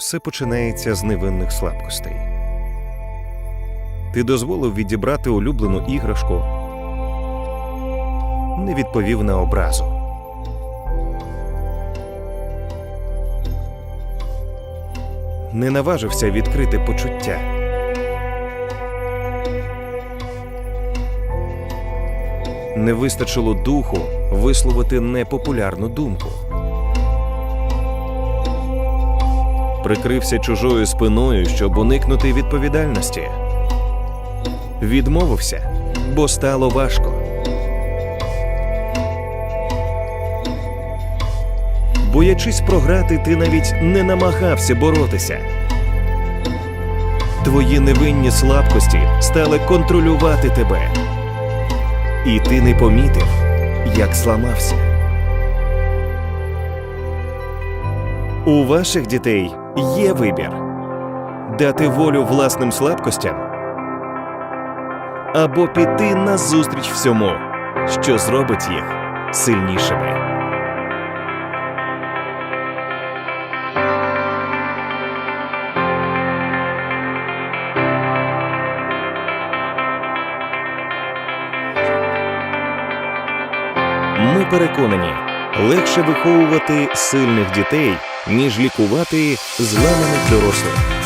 Все починається з невинних слабкостей. Ти дозволив відібрати улюблену іграшку, не відповів на образу. Не наважився відкрити почуття. Не вистачило духу висловити непопулярну думку. Прикрився чужою спиною, щоб уникнути відповідальності. Відмовився, бо стало важко. Боячись програти, ти навіть не намагався боротися. Твої невинні слабкості стали контролювати тебе. І ти не помітив, як зламався. У ваших дітей є вибір дати волю власним слабкостям або піти назустріч всьому, що зробить їх сильнішими. Ми переконані, легше виховувати сильних дітей, ніж лікувати зламаних дорослих.